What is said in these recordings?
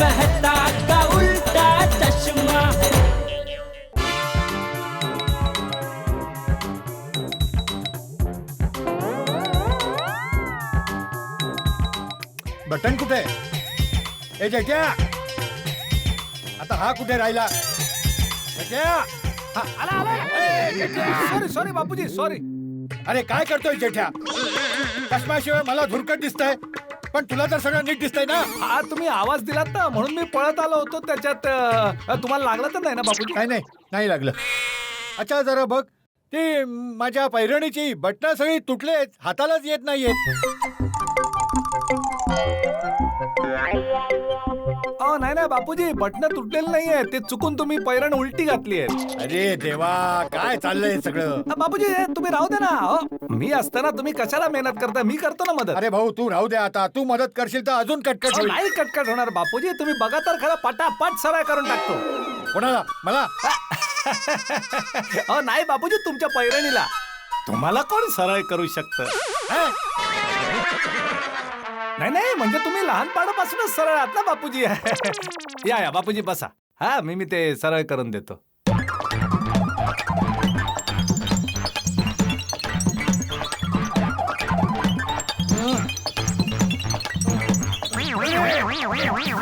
मेहता का उल्टा चश्मा बटन कुठे? ए जेठ्या आता हा कुठे राहिला? जेठ्या हा, आला, आला. सॉरी सॉरी बापूजी सॉरी अरे काय करतोय जेठ्या चष्म्याशिवाय मला धुरकट दिसतंय. पण तुला तर सगळं नीट दिसतंय ना. हा तुम्ही आवाज दिलात ना म्हणून मी पळत आलो होतो त्याच्यात अ, तुम्हाला लागलं तर नाही ना बापूजी काय नाही नाही लागलं. अच्छा जरा बघ. ती माझ्या पैरणीची बटणं सगळी तुटलेत हातालाच येत नाहीयेत. अहो नाही नाही बापूजी बटन तुटलेली नाहीये. ते चुकून तुम्ही पैरण उलटी घातली आहे अरे देवा काय चाललंय हे सगळं? बापूजी हे तुम्ही राहू दे ना अहो, मी असताना तुम्ही कशाला मेहनत करता? मी करतो ना मदत. अरे भाऊ तू राहू दे आता. तू मदत करशील तर अजून कटकट अहो, होईल. नाही कटकट होणार बापूजी. तुम्ही बघा तर खरं पटापट सराय करून टाकतो. कोणाला? मला? अहो नाही बापूजी तुमच्या पैरणीला. तुम्हाला कोण सरळ करू शकत? हा? नाही नाही म्हणजे तुम्ही लहानपणापासूनच सरळ आहात ना बापूजी या या बापूजी बसा हा मी मी ते सरळ करून देतो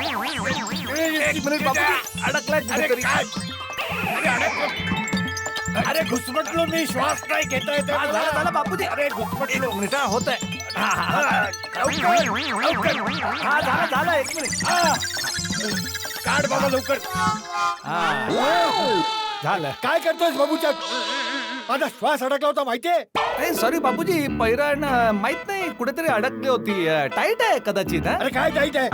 एक मिनिट बापूजी अडकलाय अरे काय? अरे अरे घुसमटलो मी श्वास नाही घेता येत हा, झालं झालं बापूजी. अरे घुसमटलो. मिनिट होत आहे हा हा, हा. लवकर, लवकर. हा झालं झालं एक मिनिट. हा. काढ बाबा लवकर. हा. झालं. काय करतोय बाबूच्या? माझा श्वास अडकला होता माहितीये? अरे सॉरी बापूजी पैरण अं, माहीत नाही कुठेतरी अडकली होती. टाईट आहे कदाचित अरे काय टाईट आहे?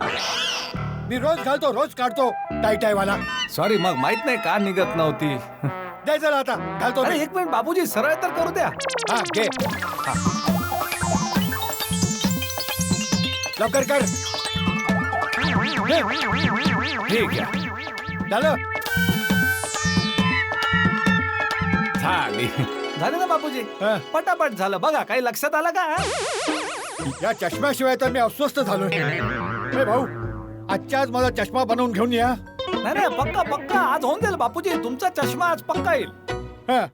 मी रोज घालतो रोज काढतो टाईट आहे मला. सॉरी मग माहीत नाही का निघत नव्हती. दे जरा आता. घालतो अरे. एक मिनिट बापूजी सरळ तर करू द्या. हा घे. लवकर कर. झालं? झाली. झाले ना बापूजी हा. पटापट झालं. बघा काही लक्षात आलं का? या चष्म्याशिवाय तर मी अस्वस्थ झालोय. ए भाऊ आजच्या आज मला चष्मा बनवून घेऊन या. नाही नाही पक्का पक्का. आज होऊन जाईल बापूजी. तुमचा चष्मा आज पक्का येईल. हा,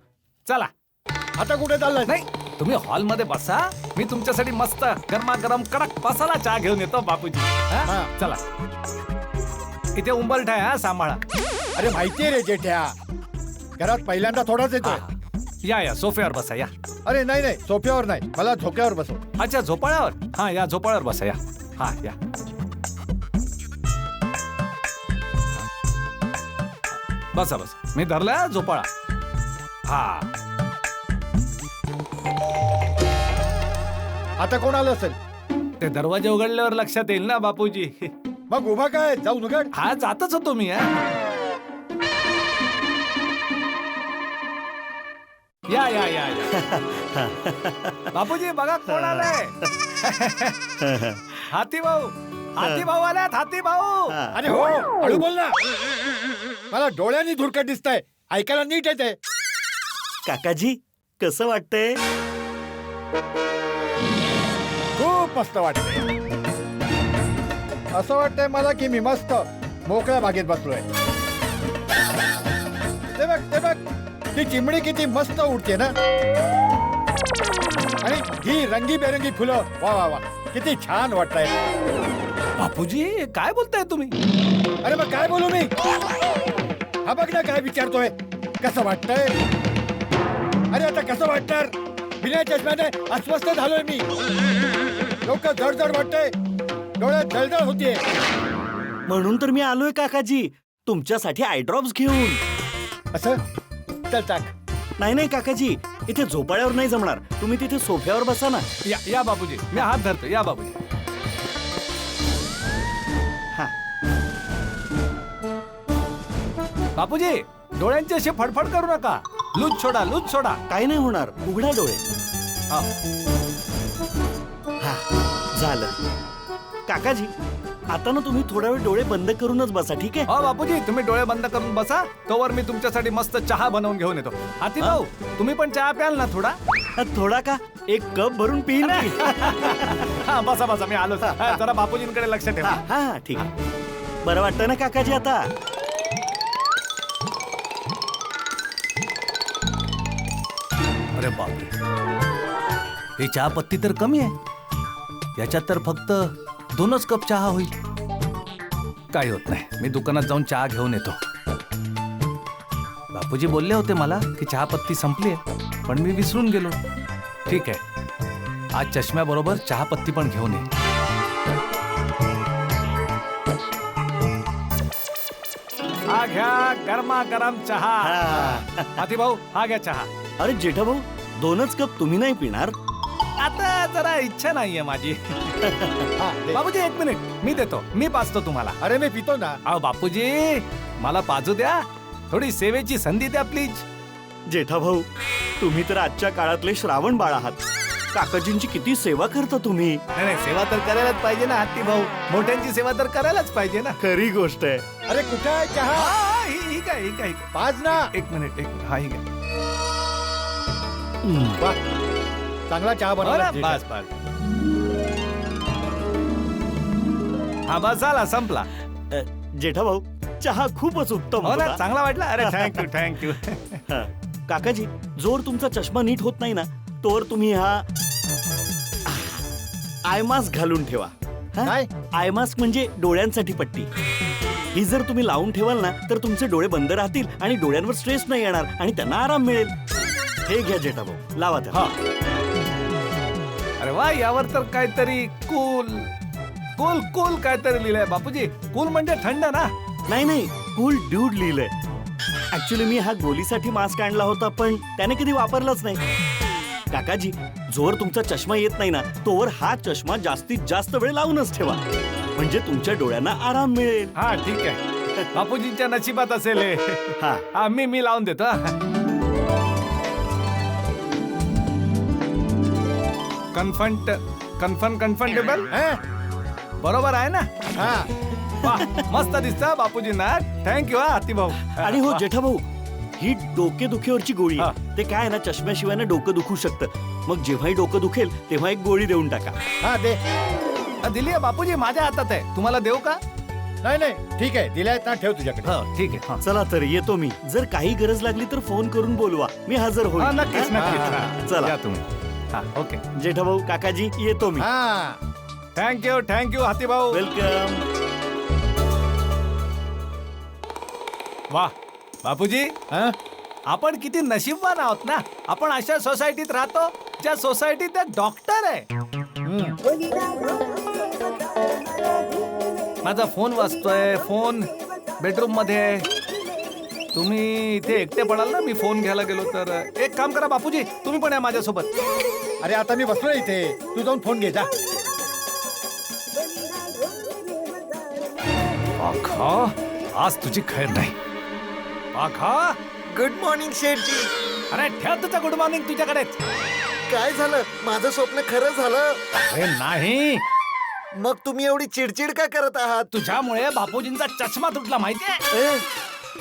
चला. आता कुठे चाललाय? नाही तुम्ही हॉलमध्ये बसा. मी तुमच्यासाठी मस्त गरमागरम कडक मसाला चहा घेऊन येतो बापूजी. हा? हा. चला. इथे उंबरठा आहे हा सांभाळा. अरे माहितीये रे जेठ्या. घरात पहिल्यांदा थोडाच येतोय. हा. या या सोफ्यावर बसा या. अरे नाही नाही सोफ्यावर नाही. मला झोक्यावर बसव. अच्छा झोपाळ्यावर? हा या झोपाळ्यावर बसा या. हा या. बसा बसा. मी धरला झोपाळा. हा. आता कोण आलं असेल? ते दरवाजे उघडल्यावर लक्षात येईल ना बापूजी. मग उभा काय? जाऊ उघड. हा जातच होतो मी हा. या या या या. बापूजी बघा कोण आलाय. हाती भाऊ. हाती. भाऊ आल्यात हाती भाऊ अरे हो हळू बोल ना. मला डोळ्यांनी धुरकट दिसतंय. ऐकायला नीट येते काकाजी कसं वाटतंय? खूप मस्त वाटतंय. असं वाटतंय मला की मी मस्त मोकळ्या बागेत बसलोय. ते बघ ते बघ. ती चिमणी किती मस्त उडते ना. आणि ही रंगीबेरंगी फुलं. वा वा वा. किती छान वाटतंय. बापूजी काय बोलताय तुम्ही? अरे मग काय बोलू मी? हा बघ ना काय विचारतोय. कसं वाटतंय? अरे आता कसं वाटणार? बिना चष्म्याने अस्वस्थ झालोय मी. डोकं जडजड वाटतंय. डोळ्यात जळजळ होतीये. म्हणून तर मी आलोय काकाजी. तुमच्यासाठी आयड्रॉप्स घेऊन. असं? चल टाक. नाही नाही काकाजी. इथे झोपाळ्यावर नाही जमणार. तुम्ही तिथे सोफ्यावर बसा ना. या या बापूजी मी हात धरतो. या बापूजी हा. बापूजी डोळ्यांची अशी फडफड करू नका. लूज सोडा लूज सोडा काही नाही होणार. उघडा डोळे. हा. हा झालं. काकाजी. आता ना तुम्ही थोडा वेळ डोळे बंद करूनच बसा ठीक आहे? हो बापूजी तुम्ही डोळे बंद करून बसा. तोवर मी तुमच्यासाठी मस्त चहा बनवून घेऊन येतो. हाती भाऊ तुम्ही पण चहा प्याल ना थोडा? हा, थोडा का? एक कप भरून पिईन की. हा बसा बसा मी आलो. जरा बापूजींकडे लक्ष ठेवा. हा हा हा, ठीक आहे. बरं वाटतं ना काकाजी आता? अरे बापरे. ही चहा पत्ती तर कमी आहे. याच्यात तर फक्त दोनच कप चहा होईल. काही होत नाही. मी दुकानात जाऊन चहा घेऊन येतो. बापूजी बोलले होते मला की चहा पत्ती संपली आहे पण मी विसरून गेलो. ठीक आहे. आज चष्म्याबरोबर चहा पत्ती पण घेऊन ये. हा घ्या गरमा गरम चहा. हा. हाती भाऊ हा घ्या चहा. अरे जेठा भाऊ दोनच कप तुम्ही नाही पिणार. आता जरा इच्छा नाहीये माझी. हा, दे. बाबूजी एक मिनिट. मी देतो. मी पाचतो तुम्हाला. अरे मी पितो ना. अहो बापूजी मला पाजू द्या. थोडी सेवेची संधी द्या प्लीज जेठा भाऊ तुम्ही तर आजच्या काळातले श्रावण बाळ आहात. काकाजींची किती सेवा करता तुम्ही? नाही नाही सेवा तर करायलाच पाहिजे ना हत्ती भाऊ. मोठ्यांची सेवा तर करायलाच पाहिजे ना. खरी गोष्ट आहे. अरे कुठे आहे हा, चहा? हा, ही ही काय ही काय ही काय. पाच ना. एक मिनिट एक हा ही काय वा. चांगला चहा बनवला बरं, बस बस. हा बस झाला संपला. अ, जेठा भाऊ चहा खूपच उत्तम हो ना होता. चांगला वाटला? अरे थँक्यू थँक्यू हा. काकाजी जोर तुमचा चष्मा नीट होत नाही ना तोवर तुम्ही हा आयमास्क घालून ठेवा. हा? काय? आयमास्क म्हणजे डोळ्यांसाठी पट्टी. ही जर तुम्ही लावून ठेवाल ना तर तुमचे डोळे बंद राहतील आणि डोळ्यांवर स्ट्रेस नाही येणार आणि त्यांना आराम मिळेल. हे घ्या जेठा भाऊ. लावा त्या हा. अरे वा यावर तर काहीतरी कूल कूल कूल काहीतरी लिहिलंय बापूजी. कूल म्हणजे थंड ना? नाही नाही कूल ड्यूड लिहिलंय. ऍक्च्युली मी हा गोलीसाठी मास्क आणला होता पण त्याने कधी वापरलाच नाही. काकाजी जोवर तुमचा चष्मा येत नाही ना तोवर हा चष्मा जास्तीत जास्त वेळ लावूनच ठेवा. म्हणजे तुमच्या डोळ्यांना आराम मिळेल. हा ठीक आहे. बापूजींच्या नशिबात असेल हे. हा. हा मी मी लावून देतो हा. कन्फंट कन्फर्म कन्फर्टेबल बरोबर आहे ना? हा. वा मस्त दिसत बापूजींना थँक्यू हा हाती भाऊ आणि हो जेठा भाऊ ही डोकेदुखीवरची गोळी आहे. ते काय आहे ना चष्म्याशिवाय ना डोकं दुखू शकतं. मग जेव्हाही डोकं दुखेल तेव्हा एक गोळी देऊन टाका. हा दे. दिली आहे बापूजी माझ्या हातात आहे. तुम्हाला देऊ का? नाही नाही. ठीक आहे. दिलायत ना ठेव तुझ्याकडे. हो ठीक आहे. हा. चला तर येतो मी. जर काही गरज लागली तर फोन करून बोलवा. मी हजर हा होईल. नक्कीच? नक्कीच हा. चला. या तुम्ही. हा ओके. जेठा भाऊ काकाजी येतो मी. हा. थँक्यू थँक्यू हाती भाऊ. वेलकम वा बापूजी हा? आपण किती नशीबवान आहोत ना? आपण अशा सोसायटीत राहतो ज्या सोसायटीत एक डॉक्टर आहे. माझा फोन वाजतोय फोन बेडरूममध्ये. आहे तुम्ही इथे एकटे पडाल ना? मी फोन घ्यायला गेलो तर एक काम करा बापूजी तुम्ही पण या माझ्यासोबत. अरे आता मी बसलो इथे. तू जाऊन फोन घे जा. आखा आज तुझी खैर नाही. आखा गुड मॉर्निंग शेठजी. अरे ठेव तुझं गुड मॉर्निंग तुझ्याकडेच. काय झालं? माझं स्वप्न खरं झालं? अरे नाही. मग तुम्ही एवढी चिडचिड का करत आहात? तुझ्यामुळे बापूजींचा चष्मा तुटला माहितीये? ए,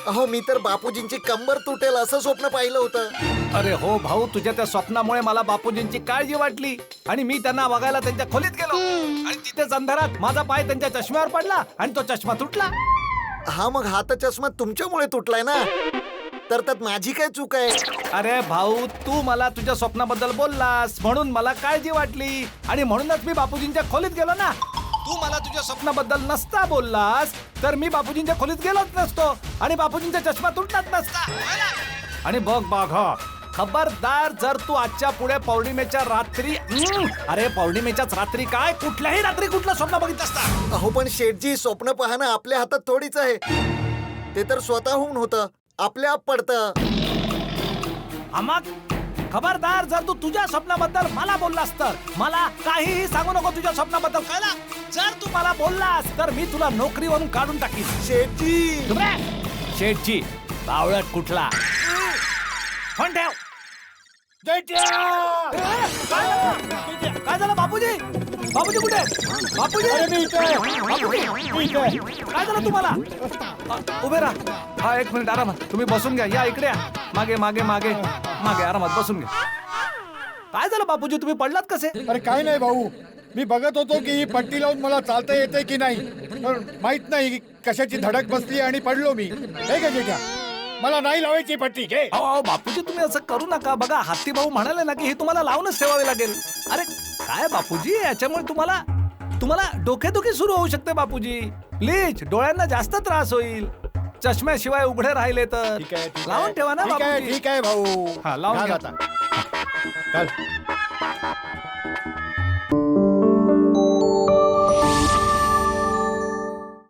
अहो मी तर बापूजींची कंबर तुटेल असं स्वप्न पाहिलं होतं. अरे हो भाऊ तुझ्या त्या स्वप्नामुळे मला बापूजींची काळजी वाटली. आणि मी त्यांना बघायला त्यांच्या खोलीत गेलो. आणि तिथेच अंधारात माझा पाय त्यांच्या चष्म्यावर पडला आणि तो चष्मा तुटला. हा मग हात चष्मा तुमच्यामुळे तुटलाय ना? तर त्यात माझी काय चूक आहे? अरे भाऊ तू मला तुझ्या स्वप्नाबद्दल बोललास म्हणून मला काळजी वाटली. आणि म्हणूनच मी बापूजींच्या खोलीत गेलो ना. तू मला तुझ्या स्वप्नाबद्दल नसता बोललास तर मी बापूजींच्या खोलीत गेलोच नसतो आणि बापूजींचा चष्मा तुटलाच नसता. आणि बघ बाघ हं, खबरदार जर तू आजच्या पुढे पौर्णिमेच्या रात्री अरे पौर्णिमेच्याच रात्री काय? कुठल्याही रात्री कुठलं स्वप्न बघितलं असता? अहो पण शेठजी स्वप्न पाहणं आपल्या हातात थोडीच आहे. ते तर स्वतःहून होतं आपल्या आप पडतं. खबरदार जर तू तुझ्या स्वप्नाबद्दल मला बोललास तर मला काहीही सांगू नको तुझ्या स्वप्नाबद्दल. कळला जर तू मला बोललास तर मी तुला नोकरीवरून काढून टाकीन. शेठजी. शेठजी बावळट कुठला? फोन ठेव? काय झालं बापूजी? बापूजी कुठे? आहेत? बापूजी? अरे मी इथे आहे. बापूजी मी इथे आहे. काय झालं तुम्हाला? अ, उभे राहा. हा एक मिनिट आरामात. तुम्ही बसून घ्या. या इकडे या. मागे मागे मागे. मागे आरामात बसून घ्या. काय झालं बापूजी? तुम्ही पडलात कसे? अरे काय नाही भाऊ. मी बघत होतो की ही पट्टी लावून मला चालता येते की नाही. पण माहीत नाही की कशाची धडक बसली आणि पडलो मी. हे घे घ्या. मला नाही लावायची पट्टी घे अहो अहो, बापूजी तुम्ही असं करू नका बघा हत्ती भाऊ म्हणाले ना की हे तुम्हाला लावूनच ठेवावे लागेल अरे काय बापूजी याच्यामुळे तुम्हाला तुम्हाला डोकेदुखी सुरू होऊ शकते बापूजी प्लीज डोळ्यांना जास्त त्रास होईल चष्म्याशिवाय उघडे राहिले तर ठीक आहे ठीक लावून. ठेवा ना ठीक आहे बापूजी ठीक आहे भाऊ हा, लावून घाल घ्या. आता. घाल.